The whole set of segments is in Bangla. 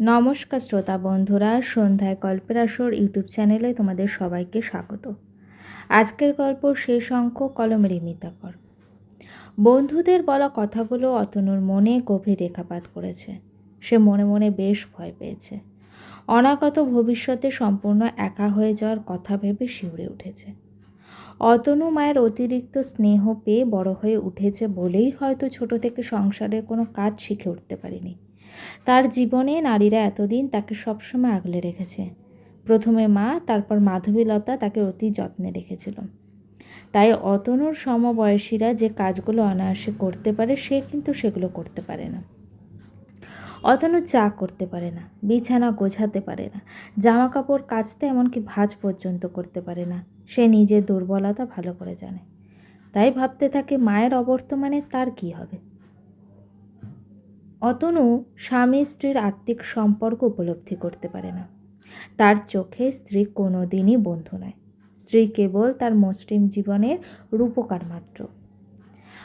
নমস্কার শ্রোতা বন্ধুরা, সন্ধ্যায় গল্পের আসর ইউটিউব চ্যানেলে তোমাদের সবাইকে স্বাগত। আজকের গল্প শেষ অঙ্ক কলমের মিতাকর বন্ধুদের বলা কথাগুলো অতনুর মনে গভীর রেখাপাত করেছে। সে মনে মনে বেশ ভয় পেয়েছে। অনাগত ভবিষ্যতে সম্পূর্ণ একা হয়ে যাওয়ার কথা ভেবে শিউরে উঠেছে। অতনু মায়ের অতিরিক্ত স্নেহ পেয়ে বড় হয়ে উঠেছে বলেই হয়তো ছোট থেকে সংসারের কোনো কাজ শিখে উঠতে পারিনি। তার জীবনে নারীরা এতদিন তাকে সবসময় আগলে রেখেছে। প্রথমে মা, তারপর মাধবীলতা তাকে অতি যত্নে রেখেছিল। তাই অতনুর সমবয়সীরা যে কাজগুলো অনায়াসে করতে পারে, সে কিন্তু সেগুলো করতে পারে না। অতনু চা করতে পারে না, বিছানা গোছাতে পারে না জামা কাপড় কাচতে এমনকি ভাজ পর্যন্ত করতে পারে না। সে নিজের দুর্বলতা ভালো করে জানে। তাই ভাবতে থাকে, মায়ের অবর্তমানে তার কি হবে? অতনু স্বামী স্ত্রীর আত্মিক সম্পর্ক উপলব্ধি করতে পারে না। তার চোখে স্ত্রী কোনো দিনই বন্ধু নয়। স্ত্রী কেবল তার মসৃণ জীবনের রূপকার মাত্র।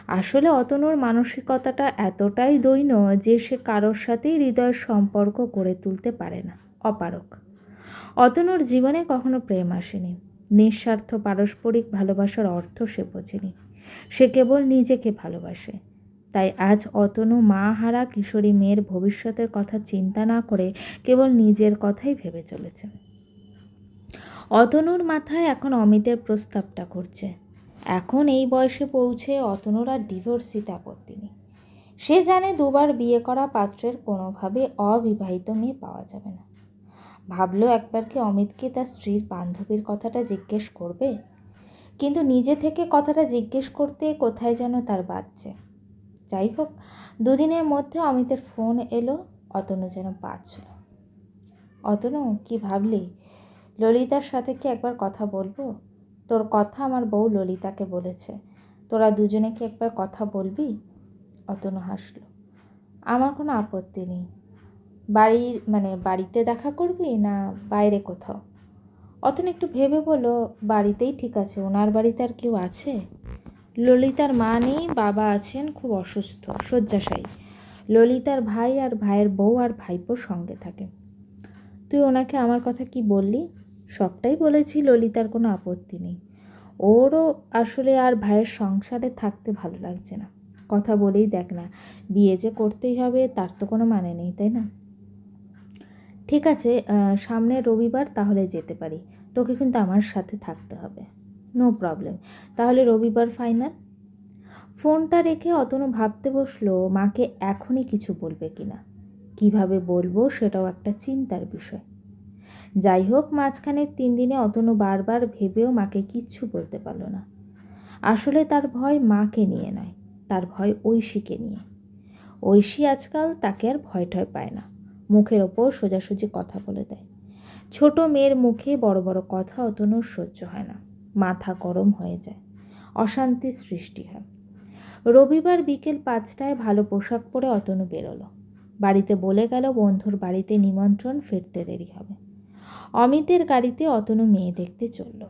আসলে অতনুর মানসিকতাটা এতটাই দৈন্য যে সে কারোর সাথেই হৃদয়ের সম্পর্ক গড়ে তুলতে পারে না অপারক অতনুর জীবনে কখনো প্রেম আসেনি। নিঃস্বার্থ পারস্পরিক ভালোবাসার অর্থ সে বোঝেনি। সে কেবল নিজেকে ভালোবাসে। তাই আজ অতনু, মা হারা, কিশোরী মেয়ের ভবিষ্যতের কথা চিন্তা না করে কেবল নিজের কথাই ভেবে চলেছে। অতনুর মাথায় এখন অমিতের প্রস্তাবটা করছে এখন এই বয়সে পৌঁছে অতনুর আর ডিভোর্সিতে আপত্তি নেই। সে জানে দুবার বিয়ে করা পাত্রের কোনোভাবে অবিবাহিত মেয়ে পাওয়া যাবে না। ভাবলো একবার কি অমিতকে তার স্ত্রীর বান্ধবীর কথাটা জিজ্ঞেস করবে? কিন্তু নিজে থেকে কথাটা জিজ্ঞেস করতে কোথায় যেন তার বাচ্চে যাই হোক, দুদিনের মধ্যে অমিতের ফোন এলো, অতনু যেন বাঁচল অতনু, কি ভাবলি? ললিতার সাথে কি একবার কথা বলব? তোর কথা আমার বউ ললিতাকে বলেছে। তোরা দুজনে কি একবার কথা বলবি? অতনু হাসলো। আমার কোনো আপত্তি নেই। বাড়ির মানে বাড়িতে দেখা করবি না বাইরে কোথাও? অতন একটু ভেবে বলো বাড়িতেই ঠিক আছে, ওনার বাড়িতে আর কেউ আছে? ললিতার মা নেই, বাবা আছেন, খুব অসুস্থ, শয্যাশায়ী। ললিতার ভাই আর ভাইয়ের বউ আর ভাইপোর সঙ্গে থাকে। তুই ওনাকে আমার কথা কি বললি? সবটাই বলেছি, ললিতার কোনো আপত্তি নেই। ওরও আসলে আর ভাইয়ের সংসারে থাকতে ভালো লাগছে না। কথা বলেই দেখ না, বিয়ে যে করতেই হবে, তার তো কোনো মানে নেই, তাই না? ঠিক আছে সামনে রবিবার তাহলে যেতে পারি। তোকে কিন্তু আমার সাথে থাকতে হবে। No problem. তাহলে রবিবার ফাইনাল? ফোনটা রেখে অতনু ভাবতে বসল, মাকে এখনই কিছু বলবে কি না কীভাবে বলব সেটাও একটা চিন্তার বিষয়। যাই হোক, মাঝখানে তিন দিনে অতনু বারবার ভেবেও মাকে কিচ্ছু বলতে পারল না। আসলে তার ভয় মাকে নিয়ে নয়, তার ভয় ঐশীকে নিয়ে। ঐশী আজকাল তাকে আর ভয় ঠয় পায় না, মুখের ওপর সোজাসুজি কথা বলে দেয়। ছোট মেয়ের মুখে বড় বড় কথা অতনুর সহ্য হয় না। মাথা গরম হয়ে যায়। অশান্তির সৃষ্টি হয়। রবিবার বিকেল পাঁচটায় ভালো পোশাক পরে অতনু বেরোলো। বাড়িতে বলে গেল, বন্ধুর বাড়িতে নিমন্ত্রণ, ফিরতে দেরি হবে। অমিতের গাড়িতে অতনু মেয়ে দেখতে চলল।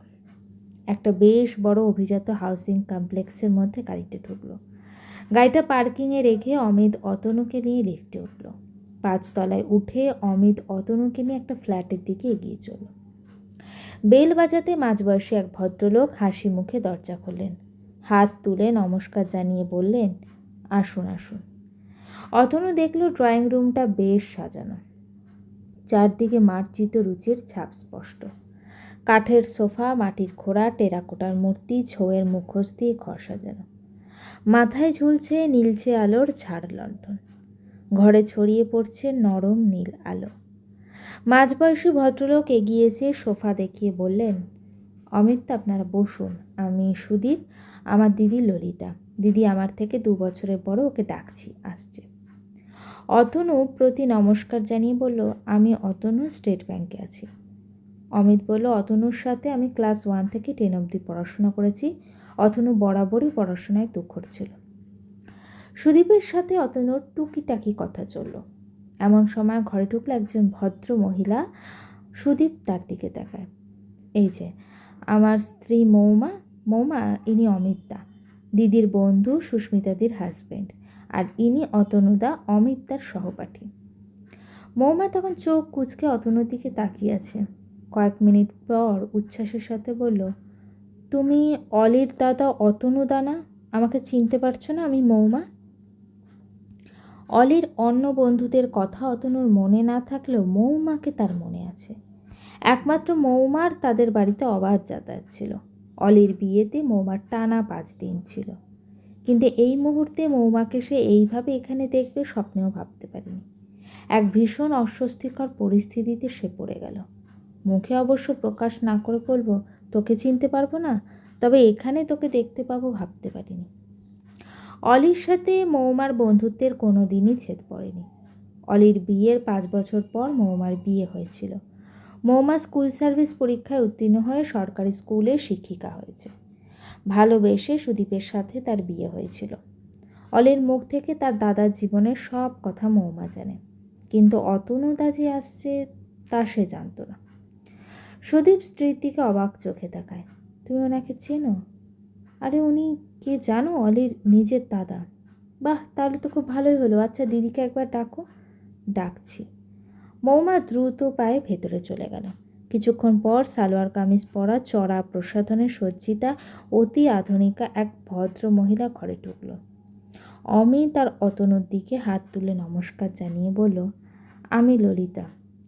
একটা বেশ বড় অভিজাত হাউসিং কমপ্লেক্সের মধ্যে গাড়িতে ঢুকলো। গাড়িটা পার্কিংয়ে রেখে অমিত অতনুকে নিয়ে লিফটে উঠল। পাঁচতলায় উঠে অমিত অতনুকে নিয়ে একটা ফ্ল্যাটের দিকে এগিয়ে চলল। বেল বাজাতে মাঝবয়সী এক ভদ্রলোক হাসি মুখে দরজা খুললেন। হাত তুলে নমস্কার জানিয়ে বললেন, আসুন আসুন। অতনু দেখল ড্রয়িং রুমটা বেশ সাজানো। চারদিকে মার্জিত রুচির ছাপ স্পষ্ট। কাঠের সোফা, মাটির খোড়া, টেরাকোটার মূর্তি ছৌয়ের মুখোশ দিয়ে ঘর সাজানো। মাথায় ঝুলছে নীলচে আলোর ঝাড় লণ্ঠন। ঘরে ছড়িয়ে পড়ছে নরম নীল আলো। মাঝবয়সী ভদ্রলোক এগিয়ে এসে সোফা দেখিয়ে বললেন, অমিত, আপনারা বসুন, আমি সুদীপ, আমার দিদি ললিতা। দিদি আমার থেকে দু বছরের বড়, ওকে ডাকছি, আসছে। অতনু প্রতি নমস্কার জানিয়ে বলল, আমি অতনু স্টেট ব্যাংকে আছি। অমিত বলল, অতনুর সাথে আমি ক্লাস ওয়ান থেকে টেন অবধি পড়াশোনা করেছি। অতনু বরাবরই পড়াশোনায় তুখর ছিল। সুদীপের সাথে অতনুর টুকিটাকি কথা চলল। এমন সময় ঘরে ঢুকলে একজন ভদ্র মহিলা। সুদীপ তার দিকে দেখায় এই যে, আমার স্ত্রী মৌমা। মৌমা, ইনি অমিতদা। দিদির বন্ধু সুস্মিতাদির হাজব্যান্ড আর ইনি অতনুদা, অমিতদার সহপাঠী। মৌমা তখন চোখ কুচকে অতনুর দিকে তাকিয়ে আছে। কয়েক মিনিট পর উচ্ছ্বাসের সাথে বলল, তুমি অলির দাদা অতনু দানা আমাকে চিনতে পারছ না আমি মৌমা? অলির অন্য বন্ধুদের কথা অতনুর মনে না থাকলেও মৌমাকে তার মনে আছে। একমাত্র মৌমার তাদের বাড়িতে অবাধ যাতায়াত ছিল। অলির বিয়েতে মৌমার টানা পাঁচ দিন ছিল। কিন্তু এই মুহূর্তে মৌমাকে সে এইভাবে এখানে দেখবে স্বপ্নেও ভাবতে পারেনি। এক ভীষণ অস্বস্তিকর পরিস্থিতিতে সে পড়ে গেল। মুখে অবশ্য প্রকাশ না করে বলব, তোকে চিনতে পারব না, তবে এখানে তোকে দেখতে পাবো ভাবতে পারিনি। অলির সাথে মৌমার বন্ধুত্বের কোনো দিনই ছেদ পড়েনি। অলির বিয়ের পাঁচ বছর পর মৌমার বিয়ে হয়েছিল। মৌমা স্কুল সার্ভিস পরীক্ষায় উত্তীর্ণ হয়ে সরকারি স্কুলে শিক্ষিকা হয়েছে। ভালোবেসে সুদীপের সাথে তার বিয়ে হয়েছিল। অলির মুখ থেকে তার দাদার জীবনের সব কথা মৌমা জানে। কিন্তু অতনুদা যে আসছে তা সে জানতো না। সুদীপ স্ত্রীর দিকে অবাক চোখে তাকায়। তুমি ওনাকে চেনো? আরে উনি কে জানো অলির নিজের দাদা। বাহ, তাহলে তো খুব ভালোই হলো। আচ্ছা দিদিকে একবার ডাকো। ডাকছি। মৌমা দ্রুত পায়ে ভেতরে চলে গেল। কিছুক্ষণ পর সালোয়ার কামিজ পরা চড়া প্রসাধনে সজ্জিতা অতি আধুনিকা এক ভদ্র মহিলা ঘরে ঢুকলো। অমিত আর অতনুর দিকে হাত তুলে নমস্কার জানিয়ে বলল, আমি ললিতা।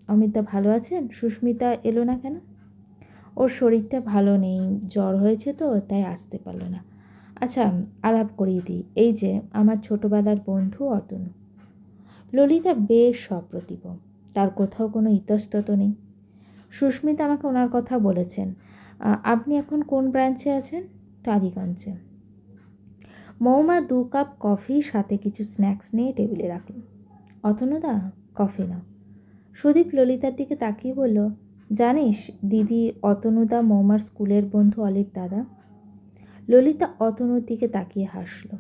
অমিতা ভালো আছেন? সুস্মিতা এলো না কেন? ওর শরীরটা ভালো নেই। জ্বর হয়েছে তো, তাই আসতে পারল না। আচ্ছা আলাপ করিয়ে দিই। এই যে, আমার ছোটোবেলার বন্ধু অতনু। ললিতা বেশ সপ্রতিভ। তার কোথাও কোনো ইতস্তত নেই। সুস্মিতা আমাকে ওনার কথা বলেছেন। আপনি এখন কোন ব্রাঞ্চে আছেন? টালিগঞ্জে। মৌমা দু কাপ কফি, সাথে কিছু স্ন্যাক্স নিয়ে টেবিলে রাখল। অতনুদা কফি নাও। সুদীপ ললিতার দিকে তাকিয়ে বলল, জানিস, দিদি অতনুদা মৌমার স্কুলের বন্ধু অলির দাদা। ললিতা অতনুর দিকে তাকিয়ে হাসল।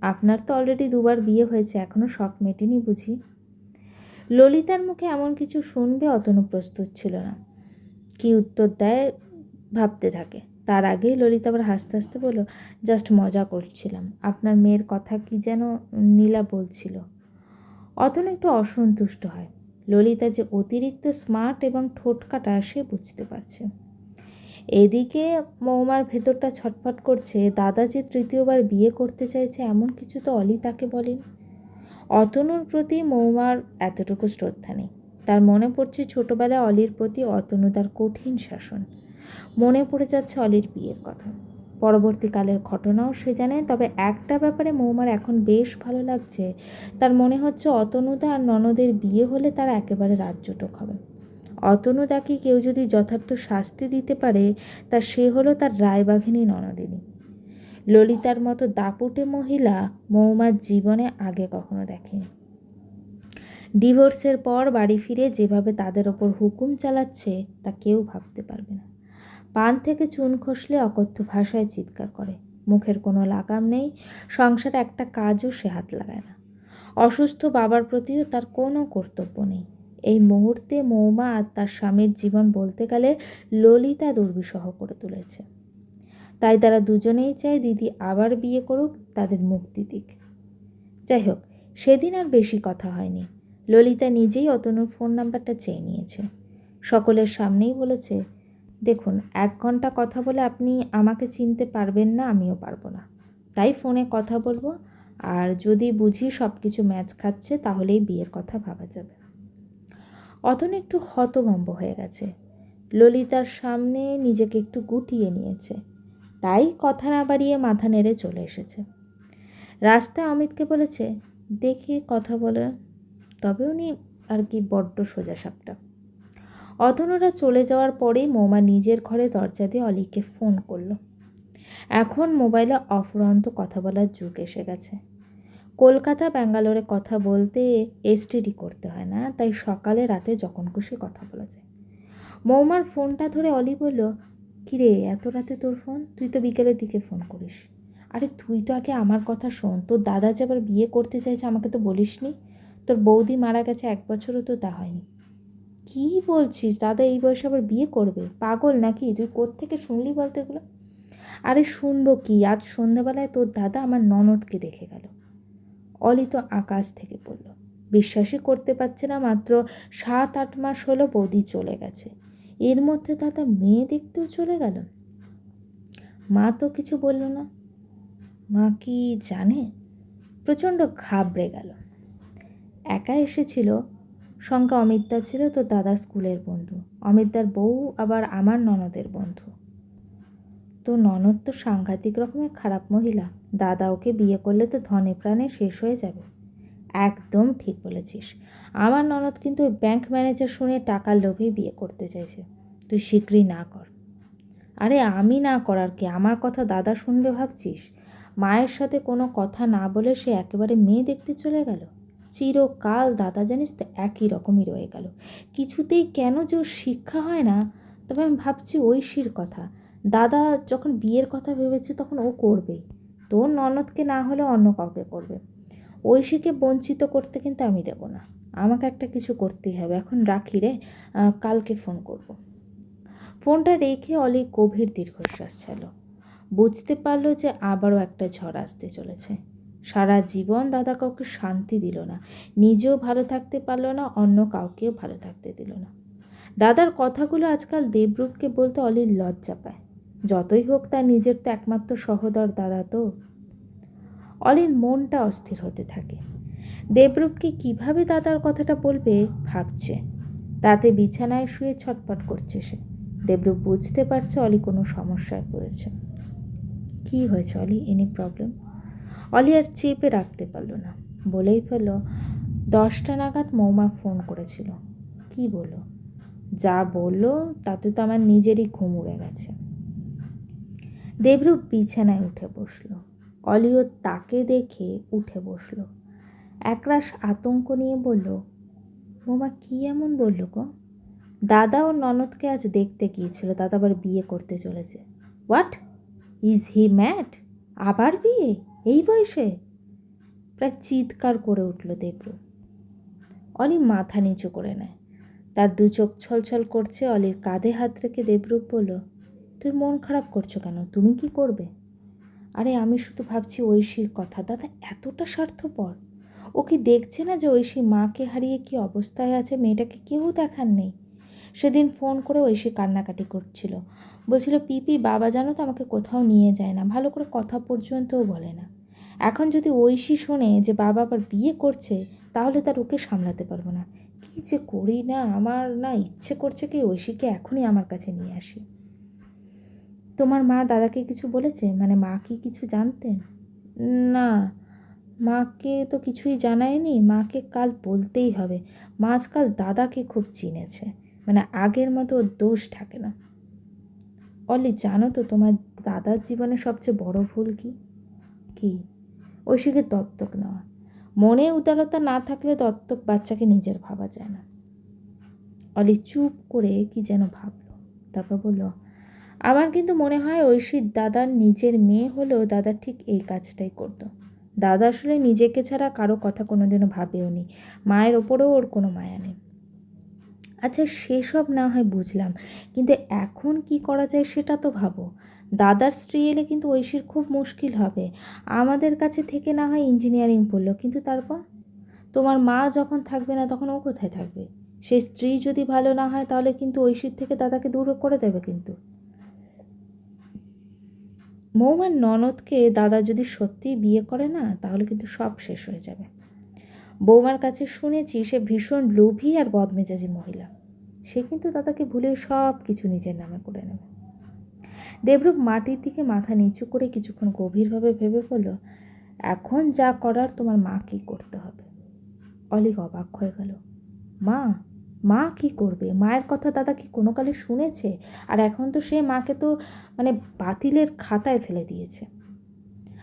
আপনার তো অলরেডি দুবার বিয়ে হয়েছে এখনও শখ মেটেনি বুঝি। ললিতার মুখে এমন কিছু শুনবে অতনু প্রস্তুত ছিল না। কি উত্তর দেয় ভাবতে থাকে। তার আগেই ললিতা আবার হাসতে হাসতে বলল, জাস্ট মজা করছিলাম। আপনার মেয়ের কথা কি যেন নীলা বলছিল? অতনু একটু অসন্তুষ্ট হয়। ললিতা যে অতিরিক্ত স্মার্ট এবং ঠোঁট কাটা, সে বুঝতে পারছে। এদিকে মৌমার ভেতরটা ছটফট করছে। দাদা যে তৃতীয়বার বিয়ে করতে চাইছে, এমন কিছু তো অলি তাকে বলেন। অতনুর প্রতি মৌমার এতটুকু শ্রদ্ধা নেই। তার মনে পড়ছে ছোটোবেলায় অলির প্রতি অতনু তার কঠিন শাসন। মনে পড়ে যাচ্ছে অলির বিয়ের কথা। পরবর্তীকালের ঘটনাও সে জানে, তবে একটা ব্যাপারে মৌমার এখন বেশ ভালো লাগছে। তার মনে হচ্ছে অতনুদা আর ননদের বিয়ে হলে তারা একেবারে রাজ্যটক হবে। অতনুদাকে কেউ যদি যথার্থ শাস্তি দিতে পারে, তা সে হলো তার রায়বাঘিনী ননদিনী। ললিতার মতো দাপুটে মহিলা মৌমার জীবনে আগে কখনো দেখেনি। ডিভোর্সের পর বাড়ি ফিরে যেভাবে তাদের ওপর হুকুম চালাচ্ছে, তা কেউ ভাবতে পারবে না। পান থেকে চুন খসলে অকথ্য ভাষায় চিৎকার করে। মুখের কোনো লাগাম নেই, সংসারে একটা কাজও সে হাত লাগায় না। অসুস্থ বাবার প্রতিও তার কোনো কর্তব্য নেই। এই মুহূর্তে মৌমা আর তার স্বামীর জীবন বলতে গেলে ললিতা দুর্বিষহ করে তুলেছে। তাই তারা দুজনেই চায় দিদি আবার বিয়ে করুক, তাদের মুক্তি দিক। যাই হোক, সেদিন আর বেশি কথা হয়নি। ললিতা নিজেই অতনুর ফোন নাম্বারটা চেয়ে নিয়েছে। সকলের সামনেই বলেছে, দেখুন, এক ঘণ্টা কথা বলে আপনি আমাকে চিনতে পারবেন না, আমিও পারব না। তাই ফোনে কথা বলব, আর যদি বুঝি সব কিছু ম্যাচ খাচ্ছে, তাহলেই বিয়ের কথা ভাবা যাবে। অতন একটু হতভম্ব হয়ে গেছে। ললিতার সামনে নিজেকে একটু গুটিয়ে নিয়েছে। তাই কথা না বাড়িয়ে মাথা নেড়ে চলে এসেছে। রাস্তায় অমিতকে বলেছে, দেখি কথা বলে, তবে উনি আর কি বড্ড সোজা সাপটা। অতনুরা চলে যাওয়ার পরেই মৌমা নিজের ঘরে দরজা দিয়ে অলিকে ফোন করল। এখন মোবাইলে অফুরন্ত কথা বলার যুগ এসে গেছে। কলকাতা, ব্যাঙ্গালোরে কথা বলতে এসটিডি করতে হয় না, তাই সকালে রাতে যখন খুশি কথা বলা যায়। মৌমার ফোনটা ধরে অলি বলল, কিরে, এত রাতে তোর ফোন? তুই তো বিকেলের দিকে ফোন করিস। আরে, তুই তো আগে আমার কথা শোন, তোর দাদা যে আবার বিয়ে করতে চাইছে আমাকে তো বলিসনি। তোর বৌদি মারা গেছে এক বছরও তো তা হয়নি। কী বলছিস? দাদা এই বয়সে আবার বিয়ে করবে? পাগল নাকি? তুই কোত্থেকে শুনলি বলতে এগুলো? আরে, শুনব কি? আজ সন্ধ্যাবেলায় তোর দাদা আমার ননদকে দেখে গেল। অলি তো আকাশ থেকে পড়ল। বিশ্বাসই করতে পারছে না মাত্র সাত, আট মাস হলো বৌদি চলে গেছে। এর মধ্যে দাদা মেয়ে দেখতেও চলে গেল? মা তো কিছু বলল না। মা কি জানে? প্রচণ্ড ঘাবড়ে গেল। একা এসেছিল। শঙ্কা অমিতদা ছিল তো দাদার স্কুলের বন্ধু। অমিতদার বউ, আবার আমার ননদের বন্ধু। তো ননদ তো সাংঘাতিক রকমের খারাপ মহিলা। দাদা ওকে বিয়ে করলে তো ধনে প্রাণে শেষ হয়ে যাবে। একদম ঠিক বলেছিস। আমার ননদ কিন্তু ওই ব্যাংক ম্যানেজার শুনে টাকার লোভেই বিয়ে করতে চাইছে। তুই শীঘ্রই না কর। আরে আমি না করার কি? আমার কথা দাদা শুনবে ভাবছিস? মায়ের সাথে কোনো কথা না বলে সে একেবারে মেয়ে দেখতে চলে গেল? চিরকাল দাদা জানিস তো একই রকমই রয়ে গেল। কিছুতেই কেন যে শিক্ষা হয় না? তবে আমি ভাবছি ঐশীর কথা। দাদা যখন বিয়ের কথা ভেবেছে তখন ও করবেই। তোর ননদকে না হলে অন্য কাউকে করবে। ঐশীকে বঞ্চিত করতে কিন্তু আমি দেব না। আমাকে একটা কিছু করতেই হবে। এখন রাখি রে। কালকে ফোন করব। ফোনটা রেখে অলি গভীর দীর্ঘশ্বাস ছাড়ল। বুঝতে পারল যে আবারও একটা ঝড় আসতে চলেছে। সারা জীবন দাদা কাউকে শান্তি দিল না। নিজেও ভালো থাকতে পারল না, অন্য কাউকেও ভালো থাকতে দিল না। দাদার কথাগুলো আজকাল দেবরূপকে বলতে অলির লজ্জা পায়। যতই হোক তার নিজের তো একমাত্র সহোদর দাদা তো। অলির মনটা অস্থির হতে থাকে। দেবরূপকে কীভাবে দাদার কথাটা বলবে ভাবছে। রাতে বিছানায় শুয়ে ছটপট করছে সে। দেবরূপ বুঝতে পারছে অলি কোনো সমস্যায় পড়েছে। কি হয়েছে অলি? এনি প্রবলেম অলি আর চেপে রাখতে পারল না। বলেই ফেলল, দশটা নাগাদ মৌমা ফোন করেছিল। কি বলো যা বলল তাতে তো আমার নিজেরই ঘুম উড়ে গেছে। দেবরূপ বিছানায় উঠে বসল। অলিও তাকে দেখে উঠে বসল। একরাশ আতঙ্ক নিয়ে বলল, বোমা, কি এমন বলল গো? দাদা ও ননদকে আজ দেখতে গিয়েছিল, দাদা আবার বিয়ে করতে চলেছে। হোয়াট? ইজ হি ম্যাট আবার বিয়ে? এই বয়সে? প্রায় চিৎকার করে উঠল দেবরূপ। অলি মাথা নিচু করে নেয়। তার দু চোখ ছলছল করছে। অলির কাঁধে হাত রেখে দেবরূপ বলল তুই মন খারাপ করছ কেন? তুমি কি করবে? আরে আমি শুধু ভাবছি ঐশীর কথা। দাদা, এতটা স্বার্থপর। ও কি দেখছে না যে ঐশী মাকে হারিয়ে কি অবস্থায় আছে? মেয়েটাকে কেউ দেখার নেই। সেদিন ফোন করে ঐশী কান্নাকাটি করছিল। বলছিল, পিপি, বাবা জানো তো আমাকে কোথাও নিয়ে যায় না। ভালো করে কথা পর্যন্তও বলে না। এখন যদি ঐশী শোনে যে বাবা আবার বিয়ে করছে, তাহলে তার ওকে সামলাতে পারব না। কী যে করি না? আমার না ইচ্ছে করছে কি ঐশীকে এখনই আমার কাছে নিয়ে আসি। তোমার মা দাদাকে কিছু বলেছে? মানে মা কি কিছু জানতেন? না, মাকে তো কিছুই জানায়নি। মাকে কাল বলতেই হবে। মা আজকাল দাদাকে খুব চিনেছে। মানে আগের মতো ওর দোষ থাকে না। অলি, জানো তো তোমার দাদার জীবনে সবচেয়ে বড় ভুল কি? কি? ঐশীকে দত্তক নেওয়া। মনে উদারতা না থাকলে দত্তক বাচ্চাকে নিজের ভাবা যায় না। অলি চুপ করে কি যেন ভাবলো। তারপর বলল আমার কিন্তু মনে হয় ঐশীর দাদার নিজের মেয়ে হলেও দাদা ঠিক এই কাজটাই করতো। দাদা আসলে নিজেকে ছাড়া কারও কথা কোনোদিনও ভাবেও নি। মায়ের ওপরেও ওর কোনো মায়া নেই। আচ্ছা সেসব না হয় বুঝলাম, কিন্তু এখন কি করা যায় সেটা তো ভাবো। দাদার স্ত্রী এলে কিন্তু ঐশীর খুব মুশকিল হবে। আমাদের কাছে থেকে না হয় ইঞ্জিনিয়ারিং পড়ল, কিন্তু তারপর? তোমার মা যখন থাকবে না তখন ও কোথায় থাকবে? সেই স্ত্রী যদি ভালো না হয় তাহলে কিন্তু ঐশীর থেকে দাদাকে দূর করে দেবে কিন্তু। মৌমার ননদকে দাদা যদি সত্যিই বিয়ে করে না, তাহলে কিন্তু সব শেষ হয়ে যাবে। বৌমার কাছে শুনেছি সে ভীষণ লোভী আর বদমেজাজি মহিলা। সে কিন্তু দাদাকে ভুলে সব কিছু নিজের নামে করে নেবে। দেবরূপ মাটির দিকে মাথা নিচু করে কিছুক্ষণ গভীরভাবে ভেবে বলল, এখন যা করার তোমার মা মাকেই করতে হবে। অলিক অবাক হয়ে গেল, মা মা কি করবে? মায়ের কথা দাদা কি কোনো কালে শুনেছে? আর এখন তো সে মাকে তো মানে বাতিলের খাতায় ফেলে দিয়েছে।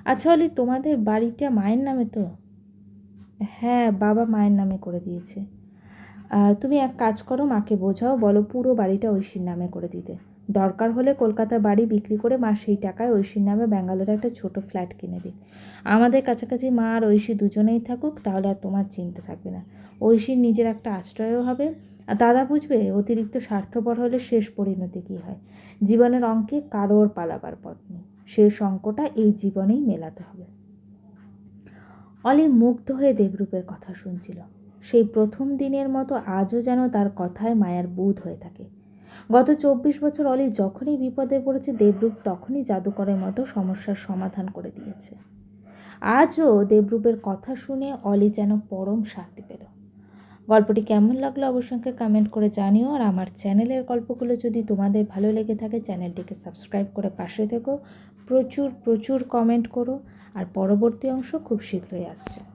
আচ্ছা অলি, তোমাদের বাড়িটা মায়ের নামে তো? হ্যাঁ বাবা মায়ের নামে করে দিয়েছে। তুমি এক কাজ করো, মাকে বোঝাও, বলো পুরো বাড়িটা ঐশীর নামে করে দিতে। দরকার হলে কলকাতা বাড়ি বিক্রি করে মা সেই টাকায় ঐশীর নামে ব্যাঙ্গালোরে একটা ছোট ফ্ল্যাট কিনে দিক আমাদের কাছাকাছি মা আর ঐশী দুজনেই থাকুক, তাহলে আর তোমার চিন্তা থাকবে না। ঐশীর নিজের একটা আশ্রয়ও হবে। আর দাদা বুঝবে অতিরিক্ত স্বার্থপর হলে শেষ পরিণতি কী হয়? জীবনের অঙ্কে কারোর পালাবার পথ নেই। শেষ অঙ্কটা এই জীবনেই মেলাতে হবে। অলি মুগ্ধ হয়ে দেবরূপের কথা শুনছিল। সেই প্রথম দিনের মতো আজও যেন তার কথায় মায়ার বুধ হয়ে থাকে। গত চব্বিশ বছর অলি যখনই বিপদে পড়েছে, দেবরূপ তখনই জাদুকরের মতো সমস্যার সমাধান করে দিয়েছে। আজও দেবরূপের কথা শুনে অলি যেন পরম শান্তি পেল। গল্পটি কেমন লাগল অবশ্যই কমেন্ট করে জানিও। আর আমার চ্যানেলের গল্পগুলো যদি তোমাদের ভালো লেগে থাকে, চ্যানেলটিকে সাবস্ক্রাইব করে পাশে থেকো। প্রচুর প্রচুর কমেন্ট করো। আর পরবর্তী অংশ খুব শীঘ্রই আসছে।